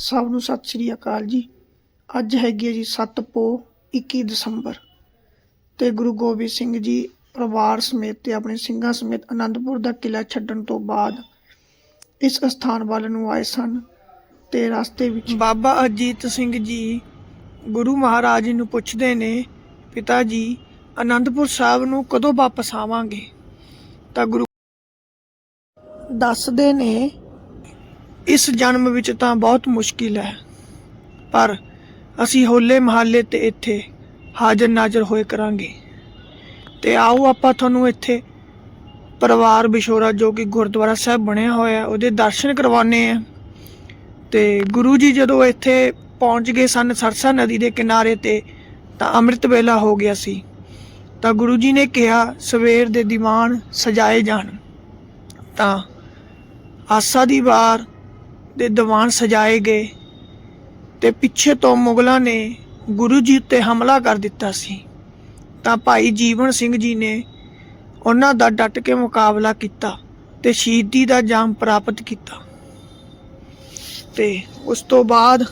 ਸਭ ਨੂੰ ਸਤਿ ਸ਼੍ਰੀ ਅਕਾਲ ਜੀ। ਅੱਜ ਹੈਗੀ ਹੈ ਜੀ 7 ਪੋ 21 ਦਸੰਬਰ। ਤੇ ਗੁਰੂ ਗੋਬਿੰਦ ਸਿੰਘ ਜੀ ਪਰਿਵਾਰ ਸਮੇਤ ਤੇ ਆਪਣੇ ਸਿੰਘਾਂ ਸਮੇਤ ਅਨੰਦਪੁਰ ਦਾ ਕਿਲਾ ਛੱਡਣ ਤੋਂ ਬਾਅਦ ਇਸ ਸਥਾਨ ਵੱਲ ਨੂੰ ਆਏ ਸਨ ਤੇ ਰਸਤੇ ਵਿੱਚ ਬਾਬਾ ਅਜੀਤ ਸਿੰਘ ਜੀ ਗੁਰੂ ਮਹਾਰਾਜ ਜੀ ਨੂੰ ਪੁੱਛਦੇ ਨੇ, ਪਿਤਾ ਜੀ, ਅਨੰਦਪੁਰ ਸਾਹਿਬ ਨੂੰ ਕਦੋਂ ਵਾਪਸ ਆਵਾਂਗੇ? ਤਾਂ ਗੁਰੂ ਦੱਸਦੇ ਨੇ ਇਸ ਜਨਮ ਵਿੱਚ ਤਾਂ ਬਹੁਤ ਮੁਸ਼ਕਿਲ ਹੈ। ਪਰ ਅਸੀਂ ਹੋਲੇ ਮਹੱਲੇ ਤੇ ਇੱਥੇ ਹਾਜ਼ਰ ਨਾਜ਼ਰ ਹੋਏ ਕਰਾਂਗੇ। ਤੇ ਆਓ ਆਪਾਂ ਤੁਹਾਨੂੰ ਇੱਥੇ ਪਰਿਵਾਰ ਵਿਛੋਰਾ ਜੋ ਕਿ ਗੁਰਦੁਆਰਾ ਸਾਹਿਬ ਬਣਿਆ ਹੋਇਆ ਉਹਦੇ ਦਰਸ਼ਨ ਕਰਵਾਉਣੇ ਆ ਤੇ ਗੁਰੂ ਜੀ ਜਦੋਂ ਇੱਥੇ ਪਹੁੰਚ ਗਏ ਸਨ ਸਰਸਾ ਨਦੀ ਦੇ ਕਿਨਾਰੇ ਤੇ, ਤਾਂ ਅੰਮ੍ਰਿਤ ਵੇਲਾ ਹੋ ਗਿਆ ਸੀ। ਤਾਂ ਗੁਰੂ ਜੀ ਨੇ ਕਿਹਾ, ਸਵੇਰ ਦੇ ਦੀਵਾਨ ਸਜਾਏ ਜਾਣ। ਤਾਂ ਆਸਾ ਦੀ ਵਾਰ ਦੇ ਦੀਵਾਨ ਸਜਾਏ ਗਏ ਤੇ ਪਿੱਛੇ ਤੋਂ ਮੁਗਲਾਂ ਨੇ ਗੁਰੂ ਜੀ ਉੱਤੇ ਹਮਲਾ ਕਰ ਦਿੱਤਾ ਸੀ। ਤਾਂ ਭਾਈ ਜੀਵਨ ਸਿੰਘ ਜੀ ਨੇ ਉਹਨਾਂ ਦਾ ਡਟ ਕੇ ਮੁਕਾਬਲਾ ਕੀਤਾ ਤੇ ਸ਼ਹੀਦੀ ਦਾ ਜਾਮ ਪ੍ਰਾਪਤ ਕੀਤਾ। ਤੇ ਉਸ ਤੋਂ ਬਾਅਦ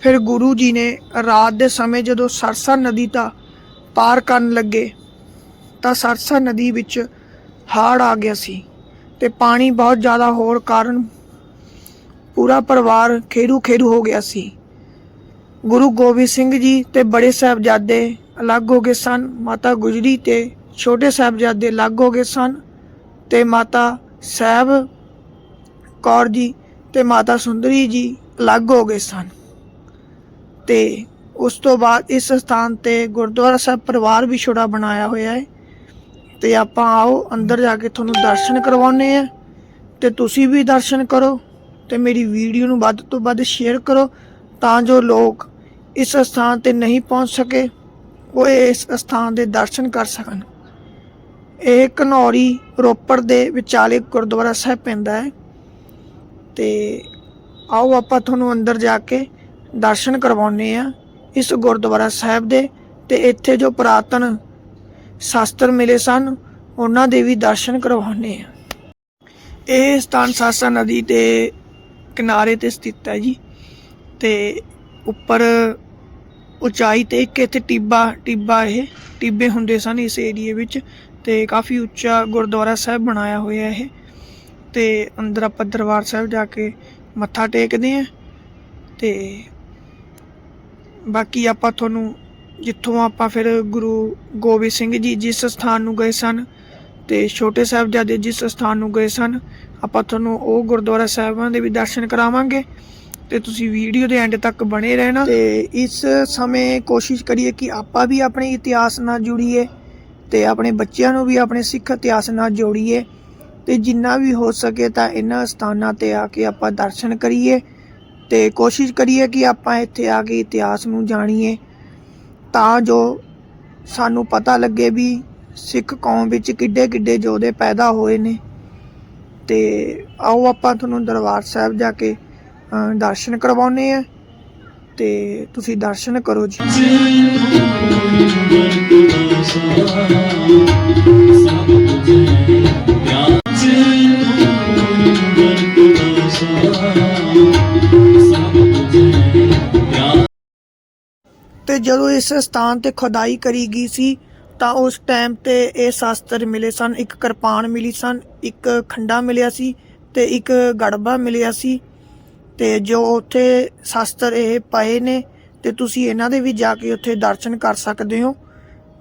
ਫਿਰ ਗੁਰੂ ਜੀ ਨੇ ਰਾਤ ਦੇ ਸਮੇਂ ਜਦੋਂ ਸਰਸਾ ਨਦੀ ਦਾ ਪਾਰ ਕਰਨ ਲੱਗੇ, ਤਾਂ ਸਰਸਾ ਨਦੀ ਵਿੱਚ ਹੜ੍ਹ ਆ ਗਿਆ ਸੀ ਤੇ ਪਾਣੀ ਬਹੁਤ ਜ਼ਿਆਦਾ ਹੋਣ ਕਾਰਨ ਪੂਰਾ ਪਰਿਵਾਰ ਖੇਰੂ ਖੇਰੂ ਹੋ ਗਿਆ ਸੀ। ਗੁਰੂ ਗੋਬਿੰਦ ਸਿੰਘ ਜੀ ਤੇ ਬੜੇ ਸਾਹਿਬਜ਼ਾਦੇ ਅਲੱਗ ਹੋ ਗਏ ਸਨ। ਮਾਤਾ ਗੁਜਰੀ ਤੇ ਛੋਟੇ ਸਾਹਿਬਜ਼ਾਦੇ ਅਲੱਗ ਹੋ ਗਏ ਸਨ ਤੇ ਮਾਤਾ ਸਾਹਿਬ ਕੌਰ ਜੀ ਤੇ ਮਾਤਾ ਸੁੰਦਰੀ ਜੀ ਅਲੱਗ ਹੋ ਗਏ ਸਨ। ਤੇ ਉਸ ਤੋਂ ਬਾਅਦ ਇਸ ਸਥਾਨ ਤੇ ਗੁਰਦੁਆਰਾ ਸਾਹਿਬ ਪਰਿਵਾਰ ਵੀ ਛੋੜਾ ਬਣਾਇਆ ਹੋਇਆ ਹੈ। ਤੇ ਆਪਾਂ ਆਓ ਅੰਦਰ ਜਾ ਕੇ ਤੁਹਾਨੂੰ ਦਰਸ਼ਨ ਕਰਵਾਉਨੇ ਆ ਤੇ ਤੁਸੀਂ ਵੀ ਦਰਸ਼ਨ ਕਰੋ। ਤੇ ਮੇਰੀ ਵੀਡੀਓ ਨੂੰ ਵੱਧ ਤੋਂ ਵੱਧ ਸ਼ੇਅਰ ਕਰੋ ਤਾਂ ਜੋ ਲੋਕ ਇਸ ਸਥਾਨ ਤੇ ਨਹੀਂ ਪਹੁੰਚ ਸਕੇ, ਉਹ ਇਸ ਸਥਾਨ ਦੇ ਦਰਸ਼ਨ ਕਰ ਸਕਣ। ਇਹ ਘਨੌਰੀ ਰੋਪੜ ਦੇ ਵਿਚਾਲੇ ਗੁਰਦੁਆਰਾ ਸਾਹਿਬ ਪੈਂਦਾ ਹੈ। ਤੇ ਆਓ ਆਪਾਂ ਤੁਹਾਨੂੰ ਅੰਦਰ ਜਾ ਕੇ ਦਰਸ਼ਨ ਕਰਵਾਉਨੇ ਆ ਇਸ ਗੁਰਦੁਆਰਾ ਸਾਹਿਬ ਦੇ। ਤੇ ਇੱਥੇ ਜੋ ਪੁਰਾਤਨ ਸ਼ਾਸਤਰ ਮਿਲੇ ਸਨ, ਉਹਨਾਂ ਦੇ ਵੀ ਦਰਸ਼ਨ ਕਰਵਾਉਨੇ ਆ ਇਹ ਸਥਾਨ ਸਾਸਾ ਨਦੀ 'ਤੇ ਕਿਨਾਰੇ ਤੇ ਸਥਿਤ ਹੈ ਜੀ। ਤੇ ਉੱਪਰ ਉਚਾਈ ਤੇ ਇੱਕ ਇੱਥੇ ਟਿੱਬਾ ਟਿੱਬਾ ਇਹ, ਟਿੱਬੇ ਹੁੰਦੇ ਸਨ ਇਸ ਏਰੀਏ ਵਿੱਚ। ਤੇ ਕਾਫੀ ਉੱਚਾ ਗੁਰਦੁਆਰਾ ਸਾਹਿਬ ਬਣਾਇਆ ਹੋਇਆ ਇਹ। ਤੇ ਅੰਦਰ ਆਪਾਂ ਦਰਬਾਰ ਸਾਹਿਬ ਜਾ ਕੇ ਮੱਥਾ ਟੇਕਦੇ ਆਂ ਤੇ ਬਾਕੀ ਆਪਾਂ ਤੁਹਾਨੂੰ ਜਿੱਥੋਂ ਆਪਾਂ ਫਿਰ ਗੁਰੂ ਗੋਬਿੰਦ ਸਿੰਘ ਜੀ ਜਿਸ ਸਥਾਨ ਨੂੰ ਗਏ ਸਨ ਤੇ ਛੋਟੇ ਸਾਹਿਬਜ਼ਾਦੇ ਜਿਸ ਸਥਾਨ ਨੂੰ ਗਏ ਸਨ, ਆਪਾਂ ਤੁਹਾਨੂੰ ਉਹ ਗੁਰਦੁਆਰਾ ਸਾਹਿਬਾਂ ਦੇ ਵੀ ਦਰਸ਼ਨ ਕਰਾਵਾਂਗੇ ਤੇ ਤੁਸੀਂ ਵੀਡੀਓ ਦੇ ਐਂਡ ਤੱਕ ਬਣੇ ਰਹਿਣਾ। ਤੇ ਇਸ ਸਮੇਂ ਕੋਸ਼ਿਸ਼ ਕਰੀਏ ਕਿ ਆਪਾਂ ਵੀ ਆਪਣੇ ਇਤਿਹਾਸ ਨਾਲ ਜੁੜੀਏ ਤੇ ਆਪਣੇ ਬੱਚਿਆਂ ਨੂੰ ਵੀ ਆਪਣੇ ਸਿੱਖ ਇਤਿਹਾਸ ਨਾਲ ਜੋੜੀਏ ਤੇ ਜਿੰਨਾ ਵੀ ਹੋ ਸਕੇ ਤਾਂ ਇਹਨਾਂ ਸਥਾਨਾਂ ਤੇ ਆ ਕੇ ਆਪਾਂ ਦਰਸ਼ਨ ਕਰੀਏ ਤੇ ਕੋਸ਼ਿਸ਼ ਕਰੀਏ ਕਿ ਆਪਾਂ ਇੱਥੇ ਆ ਕੇ ਇਤਿਹਾਸ ਨੂੰ ਜਾਣੀਏ ਤਾਂ ਜੋ ਸਾਨੂੰ ਪਤਾ ਲੱਗੇ ਵੀ ਸਿੱਖ ਕੌਮ ਵਿੱਚ ਕਿੱਡੇ ਕਿੱਡੇ ਯੋਧੇ ਪੈਦਾ ਹੋਏ ਨੇ। ਤੇ ਆਓ ਆਪਾਂ ਤੁਹਾਨੂੰ ਦਰਬਾਰ ਸਾਹਿਬ ਜਾ ਕੇ ਦਰਸ਼ਨ ਕਰਵਾਉਨੇ ਆ ਤੇ ਤੁਸੀਂ ਦਰਸ਼ਨ ਕਰੋ ਜੀ। ਤੇ ਜਦੋਂ ਇਸ ਸਥਾਨ ਤੇ ਖੁਦਾਈ ਕਰੀ ਗਈ ਸੀ ਤਾਂ ਉਸ ਟਾਈਮ ਤੇ ਇਹ ਸ਼ਾਸਤਰ ਮਿਲੇ ਸਨ। ਇੱਕ ਕਿਰਪਾਨ ਮਿਲੀ ਸਨ, ਇੱਕ ਖੰਡਾ ਮਿਲਿਆ ਸੀ ਤੇ ਇੱਕ ਗੜਬਾ ਮਿਲਿਆ ਸੀ। ਤੇ ਜੋ ਉੱਥੇ ਸ਼ਾਸਤਰ ਇਹ ਪਏ ਨੇ ਤੇ ਤੁਸੀਂ ਇਹਨਾਂ ਦੇ ਵੀ ਜਾ ਕੇ ਉੱਥੇ ਦਰਸ਼ਨ ਕਰ ਸਕਦੇ ਹੋ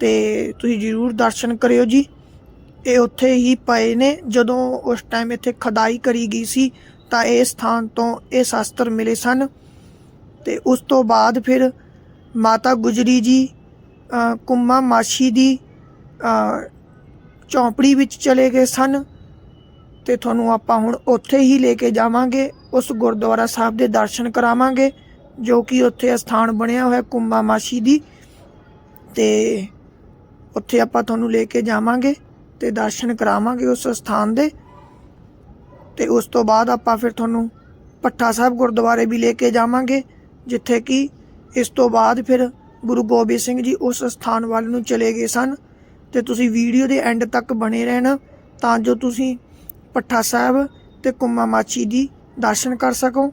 ਤੇ ਤੁਸੀਂ ਜਰੂਰ ਦਰਸ਼ਨ ਕਰਿਓ ਜੀ। ਇਹ ਉੱਥੇ ਹੀ ਪਏ ਨੇ। ਜਦੋਂ ਉਸ ਟਾਈਮ ਇੱਥੇ ਖਦਾਈ ਕਰੀ ਗਈ ਸੀ, ਤਾਂ ਇਹ ਸਥਾਨ ਤੋਂ ਇਹ ਸ਼ਾਸਤਰ ਮਿਲੇ ਸਨ। ਤੇ ਉਸ ਤੋਂ ਬਾਅਦ ਫਿਰ ਮਾਤਾ ਗੁਜਰੀ ਜੀ ਕੁੰਮਾ ਮਾਸ਼ੀ ਦੀ ਅ, ਝੌਂਪੜੀ ਵਿੱਚ ਚਲੇ ਗਏ ਸਨ ਤੇ ਤੁਹਾਨੂੰ ਆਪਾਂ ਹੁਣ ਉੱਥੇ ਹੀ ਲੈ ਕੇ ਜਾਵਾਂਗੇ ਉਸ ਗੁਰਦੁਆਰਾ ਸਾਹਿਬ ਦੇ ਦਰਸ਼ਨ ਕਰਾਵਾਂਗੇ ਜੋ ਕਿ ਉੱਥੇ ਸਥਾਨ ਬਣਿਆ ਹੋਇਆ ਕੁੰਮਾ ਮਾਸ਼ੀ ਦੀ ਤੇ ਉੱਥੇ ਆਪਾਂ ਤੁਹਾਨੂੰ ਲੈ ਕੇ ਜਾਵਾਂਗੇ ਤੇ ਦਰਸ਼ਨ ਕਰਾਵਾਂਗੇ ਉਸ ਸਥਾਨ ਦੇ ਤੇ ਉਸ ਤੋਂ ਬਾਅਦ ਆਪਾਂ ਫਿਰ ਤੁਹਾਨੂੰ ਪੱਠਾ ਸਾਹਿਬ ਗੁਰਦੁਆਰੇ ਵੀ ਲੈ ਕੇ ਜਾਵਾਂਗੇ ਜਿੱਥੇ ਕਿ ਇਸ ਤੋਂ ਬਾਅਦ ਫਿਰ ਗੁਰੂ ਗੋਬਿੰਦ ਸਿੰਘ ਜੀ ਉਸ ਸਥਾਨ ਵੱਲ ਨੂੰ ਚਲੇ ਗਏ ਸਨ ਤੇ ਤੁਸੀਂ ਵੀਡੀਓ ਦੇ ਐਂਡ ਤੱਕ ਬਣੇ ਰਹਿਣਾ ਤਾਂ ਜੋ ਤੁਸੀਂ ਪੱਠਾ ਸਾਹਿਬ ਤੇ ਕੁੰਮਾ ਮਾਚੀ ਦੀ ਦਰਸ਼ਨ ਕਰ ਸਕੋ।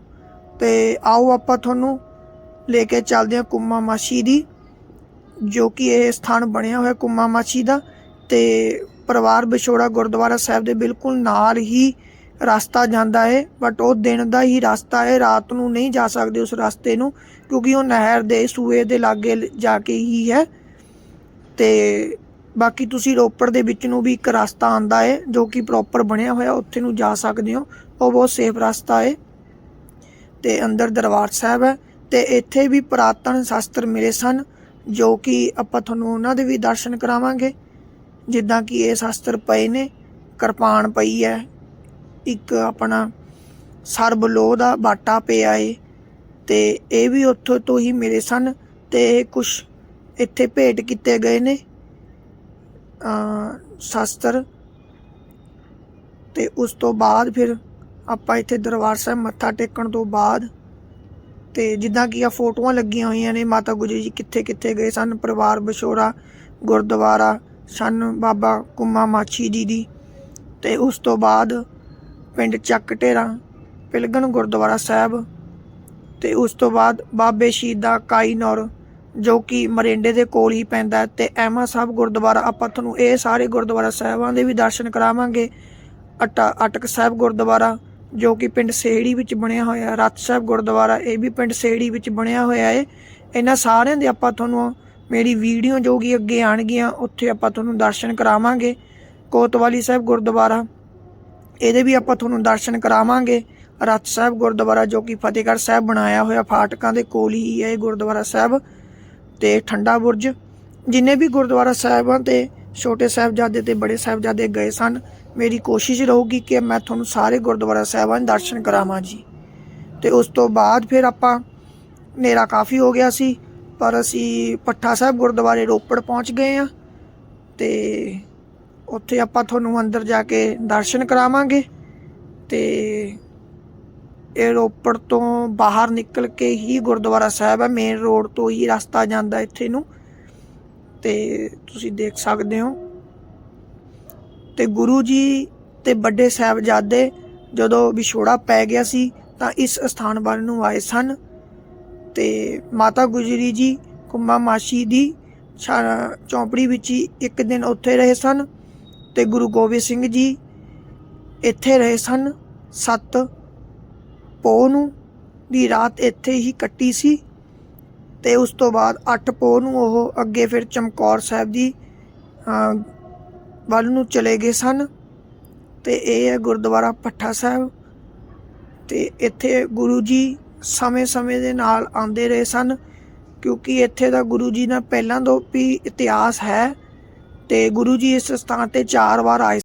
ਤੇ ਆਓ ਆਪਾਂ ਤੁਹਾਨੂੰ ਲੈ ਕੇ ਚੱਲਦੇ ਹਾਂ ਕੁੰਮਾ ਮਾਛੀ ਦੀ, ਜੋ ਕਿ ਇਹ ਸਥਾਨ ਬਣਿਆ ਹੋਇਆ ਕੁੰਮਾ ਮਾਛੀ ਦਾ। ਤੇ ਪਰਿਵਾਰ ਵਿਛੋੜਾ ਗੁਰਦੁਆਰਾ ਸਾਹਿਬ ਦੇ ਬਿਲਕੁਲ ਨਾਲ ਹੀ ਰਸਤਾ ਜਾਂਦਾ ਹੈ ਬਟ ਉਹ ਦਿਨ ਦਾ ਹੀ ਰਸਤਾ ਹੈ ਰਾਤ ਨੂੰ ਨਹੀਂ ਜਾ ਸਕਦੇ ਉਸ ਰਸਤੇ ਨੂੰ, ਕਿਉਂਕਿ ਉਹ ਨਹਿਰ ਦੇ ਸੂਏ ਦੇ ਲਾਗੇ ਜਾ ਕੇ ਹੀ ਹੈ। ਤੇ ਬਾਕੀ ਤੁਸੀਂ ਰੋਪੜ ਦੇ ਵਿੱਚ ਨੂੰ ਵੀ ਇੱਕ ਰਸਤਾ ਆਂਦਾ ਹੈ ਜੋ ਕਿ ਪ੍ਰੋਪਰ ਬਣਿਆ ਹੋਇਆ, ਉੱਥੇ ਨੂੰ ਜਾ ਸਕਦੇ ਹੋ। ਉਹ ਬਹੁਤ ਸੇਫ ਰਸਤਾ ਹੈ ਤੇ ਅੰਦਰ ਦਰਬਾਰ ਸਾਹਿਬ ਹੈ। ਤੇ ਇੱਥੇ ਵੀ ਪੁਰਾਤਨ ਸ਼ਾਸਤਰ ਮਿਲੇ ਸਨ, ਜੋ ਕਿ ਆਪਾਂ ਤੁਹਾਨੂੰ ਉਹਨਾਂ ਦੇ ਵੀ ਦਰਸ਼ਨ ਕਰਾਵਾਂਗੇ। ਜਿੱਦਾਂ ਕਿ ਇਹ ਸ਼ਾਸਤਰ ਪਏ ਨੇ, ਕਿਰਪਾਨ ਪਈ ਹੈ ਇੱਕ ਆਪਣਾ ਸਰਬ ਲੋਹ ਦਾ ਬਾਟਾ ਪਿਆ ਏ ਤੇ ਇਹ ਵੀ ਉੱਥੋਂ ਤੋਂ ਹੀ ਮਿਲੇ ਸਨ ਤੇ ਕੁਝ ਇੱਥੇ ਭੇਟ ਕੀਤੇ ਗਏ ਨੇ ਅ ਸ਼ਾਸਤਰ। ਤੇ ਉਸ ਤੋਂ ਬਾਅਦ ਫਿਰ ਆਪਾਂ ਇੱਥੇ ਦਰਬਾਰ ਸਾਹਿਬ ਮੱਥਾ ਟੇਕਣ ਤੋਂ ਬਾਅਦ ਤੇ ਜਿੱਦਾਂ ਕਿ ਆ ਫੋਟੋਆਂ ਲੱਗੀਆਂ ਹੋਈਆਂ ਨੇ, ਮਾਤਾ ਗੁਜਰੀ ਜੀ ਕਿੱਥੇ ਕਿੱਥੇ ਗਏ ਸਨ? ਪਰਿਵਾਰ ਵਿਛੋੜਾ ਗੁਰਦੁਆਰਾ, ਸਨ ਬਾਬਾ ਕੁੰਮਾ ਮਾਛੀ ਜੀ ਦੀ। ਤੇ ਉਸ ਤੋਂ ਬਾਅਦ ਪਿੰਡ ਚੱਕ ਢੇਰਾ, ਪਿਲਗਣ ਗੁਰਦੁਆਰਾ ਸਾਹਿਬ ਤੇ ਉਸ ਤੋਂ ਬਾਅਦ ਬਾਬੇ ਸ਼ਹੀਦਾ ਕਾਈਨੌਰ ਜੋ ਕਿ ਮਰਿੰਡੇ ਦੇ ਕੋਲ ਹੀ ਪੈਂਦਾ ਹੈ ਤੇ ਐਮਾ ਸਾਹਿਬ ਗੁਰਦੁਆਰਾ, ਆਪਾਂ ਤੁਹਾਨੂੰ ਇਹ ਸਾਰੇ ਗੁਰਦੁਆਰਾ ਸਾਹਿਬਾਂ ਦੇ ਵੀ ਦਰਸ਼ਨ ਕਰਾਵਾਂਗੇ। ਅਟਾ, ਅਟਕ ਸਾਹਿਬ ਗੁਰਦੁਆਰਾ, ਜੋ ਕਿ ਪਿੰਡ ਸੇੜੀ ਵਿੱਚ ਬਣਿਆ ਹੋਇਆ ਹੈ। ਰਤ ਸਾਹਿਬ ਗੁਰਦੁਆਰਾ, ਇਹ ਵੀ ਪਿੰਡ ਸੇੜੀ ਵਿੱਚ ਬਣਿਆ ਹੋਇਆ ਹੈ। ਇਹਨਾਂ ਸਾਰਿਆਂ ਦੇ ਆਪਾਂ ਤੁਹਾਨੂੰ ਮੇਰੀ ਵੀਡੀਓ ਜੋ ਕਿ ਅੱਗੇ ਆਣਗੀਆਂ ਉੱਥੇ ਆਪਾਂ ਤੁਹਾਨੂੰ ਦਰਸ਼ਨ ਕਰਾਵਾਂਗੇ। ਕੋਤਵਾਲੀ ਸਾਹਿਬ ਗੁਰਦੁਆਰਾ ਇਹਦੇ ਵੀ ਆਪਾਂ ਤੁਹਾਨੂੰ ਦਰਸ਼ਨ ਕਰਾਵਾਂਗੇ। ਰਤ ਸਾਹਿਬ ਗੁਰਦੁਆਰਾ ਜੋ ਕਿ ਫਤਿਹਗੜ੍ਹ ਸਾਹਿਬ ਬਣਾਇਆ ਹੋਇਆ ਫਾਟਕਾਂ ਦੇ ਕੋਲ ਹੀ ਹੈ ਇਹ ਗੁਰਦੁਆਰਾ ਸਾਹਿਬ ਤੇ ਠੰਡਾ ਬੁਰਜ। ਜਿੰਨੇ ਵੀ ਗੁਰਦੁਆਰਾ ਸਾਹਿਬਾਂ ਤੇ ਛੋਟੇ ਸਾਹਿਬਜ਼ਾਦੇ ਤੇ ਬੜੇ ਸਾਹਿਬਜ਼ਾਦੇ ਗਏ ਸਨ, ਮੇਰੀ ਕੋਸ਼ਿਸ਼ ਰਹੂਗੀ ਕਿ ਮੈਂ ਤੁਹਾਨੂੰ ਸਾਰੇ ਗੁਰਦੁਆਰਾ ਸਾਹਿਬਾਂ ਦੇ ਦਰਸ਼ਨ ਕਰਾਵਾਂ ਜੀ। ਤੇ ਉਸ ਤੋਂ ਬਾਅਦ ਫਿਰ ਆਪਾਂ ਹਨੇਰਾ ਕਾਫੀ ਹੋ ਗਿਆ ਸੀ, ਪਰ ਅਸੀਂ ਪੱਠਾ ਸਾਹਿਬ ਗੁਰਦੁਆਰੇ ਰੋਪੜ ਪਹੁੰਚ ਗਏ ਆ ਤੇ ਉੱਥੇ ਆਪਾਂ ਤੁਹਾਨੂੰ ਅੰਦਰ ਜਾ ਕੇ ਦਰਸ਼ਨ ਕਰਾਵਾਂਗੇ ਤੇ ਇਹ ਰੋਪੜ ਤੋਂ ਬਾਹਰ ਨਿਕਲ ਕੇ ਹੀ ਗੁਰਦੁਆਰਾ ਸਾਹਿਬ ਹੈ ਮੇਨ ਰੋਡ ਤੋਂ ਹੀ ਰਸਤਾ ਜਾਂਦਾ ਇੱਥੇ ਨੂੰ। ਤੇ ਤੁਸੀਂ ਦੇਖ ਸਕਦੇ ਹੋ। ਤੇ ਗੁਰੂ ਜੀ ਤੇ ਵੱਡੇ ਸਾਹਿਬਜ਼ਾਦੇ ਜਦੋਂ ਵਿਛੋੜਾ ਪੈ ਗਿਆ ਸੀ ਤਾਂ ਇਸ ਸਥਾਨ ਵੱਲ ਨੂੰ ਆਏ ਸਨ। ਤੇ ਮਾਤਾ ਗੁਜਰੀ ਜੀ, ਕੁੰਮਾ ਮਾਸ਼ੀ ਦੀ ਛਾ- ਚੌਂਪੜੀ ਵਿੱਚ ਹੀ ਇੱਕ ਦਿਨ ਉੱਥੇ ਰਹੇ ਸਨ। ਤੇ ਗੁਰੂ ਗੋਬਿੰਦ ਸਿੰਘ ਜੀ ਇੱਥੇ ਰਹੇ ਸਨ। ਸੱਤ ਪੋਹ ਨੂੰ ਦੀ ਰਾਤ ਇੱਥੇ ਹੀ ਕੱਟੀ ਸੀ ਤੇ ਉਸ ਤੋਂ ਬਾਅਦ 8 ਪੋਹ ਨੂੰ ਉਹ ਅੱਗੇ ਫਿਰ ਚਮਕੌਰ ਸਾਹਿਬ ਦੀ ਵੱਲ ਨੂੰ ਚਲੇ ਗਏ ਸਨ ਤੇ ਇਹ ਹੈ ਗੁਰਦੁਆਰਾ ਪੱਠਾ ਸਾਹਿਬ। ਤੇ ਇੱਥੇ ਗੁਰੂ ਜੀ ਸਮੇਂ-ਸਮੇਂ ਦੇ ਨਾਲ ਆਉਂਦੇ ਰਹੇ ਸਨ ਕਿਉਂਕਿ ਇੱਥੇ ਦਾ ਗੁਰੂ ਜੀ ਨਾਲ ਪਹਿਲਾਂ ਤੋਂ ਵੀ ਇਤਿਹਾਸ ਹੈ। ਤੇ ਗੁਰੂ ਜੀ ਇਸ ਸਥਾਨ ਤੇ ਚਾਰ ਵਾਰ ਆਏ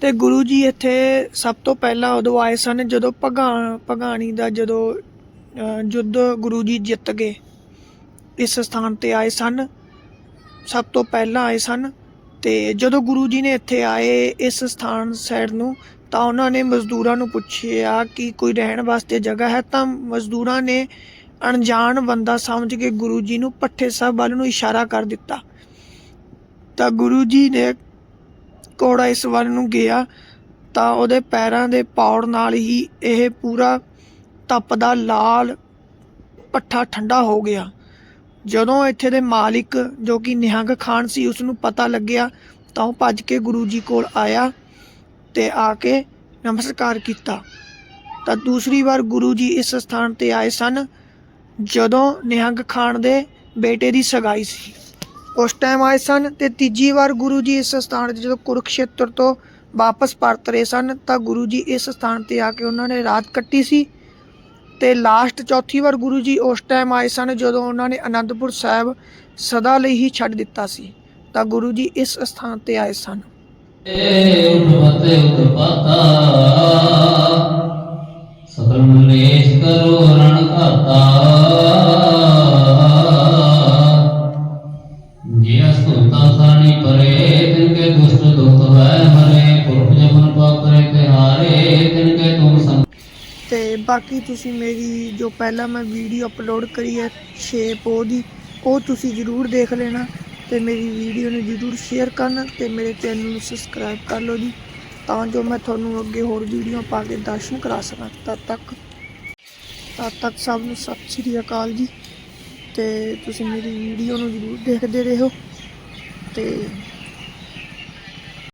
ਤੇ ਗੁਰੂ ਜੀ ਇੱਥੇ ਸਭ ਤੋਂ ਪਹਿਲਾਂ ਉਦੋਂ ਆਏ ਸਨ ਜਦੋਂ ਭਗਾ, ਭਗਾਣੀ ਦਾ ਜਦੋਂ ਯੁੱਧ ਗੁਰੂ ਜੀ ਜਿੱਤ ਗਏ, ਇਸ ਸਥਾਨ ਤੇ ਆਏ ਸਨ। ਸਭ ਤੋਂ ਪਹਿਲਾਂ ਆਏ ਸਨ ਤੇ ਜਦੋਂ ਗੁਰੂ ਜੀ ਨੇ ਇੱਥੇ ਆਏ ਇਸ ਸਥਾਨ ਸਾਈਡ ਨੂੰ ਤਾਂ ਉਹਨਾਂ ਨੇ ਮਜ਼ਦੂਰਾਂ ਨੂੰ ਪੁੱਛਿਆ ਕਿ ਕੋਈ ਰਹਿਣ ਵਾਸਤੇ ਜਗ੍ਹਾ ਹੈ? ਤਾਂ ਮਜ਼ਦੂਰਾਂ ਨੇ ਅਣਜਾਣ ਬੰਦਾ ਸਮਝ ਕੇ ਗੁਰੂ ਜੀ ਨੂੰ ਪੱਠੇ ਸਾਹਿਬ ਵੱਲ ਨੂੰ ਇਸ਼ਾਰਾ ਕਰ ਦਿੱਤਾ। ਤਾਂ ਗੁਰੂ ਜੀ ਨੇ ਘੋੜਾ ਇਸ ਵੱਲ ਨੂੰ ਗਿਆ ਤਾਂ ਉਹਦੇ ਪੈਰਾਂ ਦੇ ਪੌੜ ਨਾਲ ਹੀ ਇਹ ਪੂਰਾ ਤਪਦਾ ਲਾਲ ਪੱਠਾ ਠੰਡਾ ਹੋ ਗਿਆ। ਜਦੋਂ ਇੱਥੇ ਦੇ ਮਾਲਿਕ ਜੋ ਕਿ ਨਿਹੰਗ ਖਾਨ ਸੀ ਉਸ ਨੂੰ ਪਤਾ ਲੱਗਿਆ ਤਾਂ ਉਹ ਭੱਜ ਕੇ ਗੁਰੂ ਜੀ ਕੋਲ ਆਇਆ ਤੇ ਆ ਕੇ ਨਮਸਕਾਰ ਕੀਤਾ। ਤਾਂ ਦੂਸਰੀ ਵਾਰ ਗੁਰੂ ਜੀ ਇਸ ਸਥਾਨ ਤੇ ਆਏ ਸਨ ਜਦੋਂ ਨਿਹੰਗ ਖਾਨ ਦੇ ਬੇਟੇ ਦੀ ਸਗਾਈ ਸੀ। ਉਸ ਟਾਈਮ ਆਏ ਸਨ ਤੇ ਤੀਜੀ ਵਾਰ ਗੁਰੂ ਜੀ ਇਸ ਸਥਾਨ ਤੇ ਜਦੋਂ ਕੁਰੂਕਸ਼ੇਤਰ ਤੋਂ ਵਾਪਸ ਪਰਤ ਰਹੇ ਸਨ ਤਾਂ ਗੁਰੂ ਜੀ ਇਸ ਸਥਾਨ ਤੇ ਆ ਕੇ ਉਹਨਾਂ ਨੇ ਰਾਤ ਕੱਟੀ ਸੀ ਤੇ ਲਾਸਟ ਚੌਥੀ ਵਾਰ ਗੁਰੂ ਜੀ ਉਸ ਟਾਈਮ ਆਏ ਸਨ ਜਦੋਂ ਉਹਨਾਂ ਨੇ ਅਨੰਦਪੁਰ ਸਾਹਿਬ ਸਦਾ ਲਈ ਹੀ ਛੱਡ ਦਿੱਤਾ ਸੀ ਤਾਂ ਗੁਰੂ ਜੀ ਇਸ ਸਥਾਨ ਤੇ ਆਏ ਸਨ ਉਠਵਤੇ ਉਤਪਾਤਾ ਕਰੋ ਰਣ ਘਾਤਾ ਬਾਕੀ ਤੁਸੀਂ ਮੇਰੀ ਜੋ ਪਹਿਲਾਂ ਮੈਂ ਵੀਡੀਓ ਅਪਲੋਡ ਕਰੀ ਹੈ 6 ਪੋ ਦੀ ਉਹ ਤੁਸੀਂ ਜਰੂਰ ਦੇਖ ਲੈਣਾ ਤੇ ਮੇਰੀ ਵੀਡੀਓ ਨੂੰ ਜਰੂਰ ਸ਼ੇਅਰ ਕਰਨਾ ਤੇ ਮੇਰੇ ਚੈਨਲ ਨੂੰ ਸਬਸਕ੍ਰਾਈਬ ਕਰ ਲਓ ਜੀ, ਤਾਂ ਜੋ ਮੈਂ ਤੁਹਾਨੂੰ ਅੱਗੇ ਹੋਰ ਵੀਡੀਓ ਪਾ ਕੇ ਦਰਸ਼ਨ ਕਰਾ ਸਕਾਂ। ਤਦ ਤੱਕ ਤਦ ਤੱਕ ਸਭ ਨੂੰ ਸਤਿ ਸ਼੍ਰੀ ਅਕਾਲ ਜੀ ਤੇ ਤੁਸੀਂ ਮੇਰੀ ਵੀਡੀਓ ਨੂੰ ਜ਼ਰੂਰ ਦੇਖਦੇ ਰਹੋ ਤੇ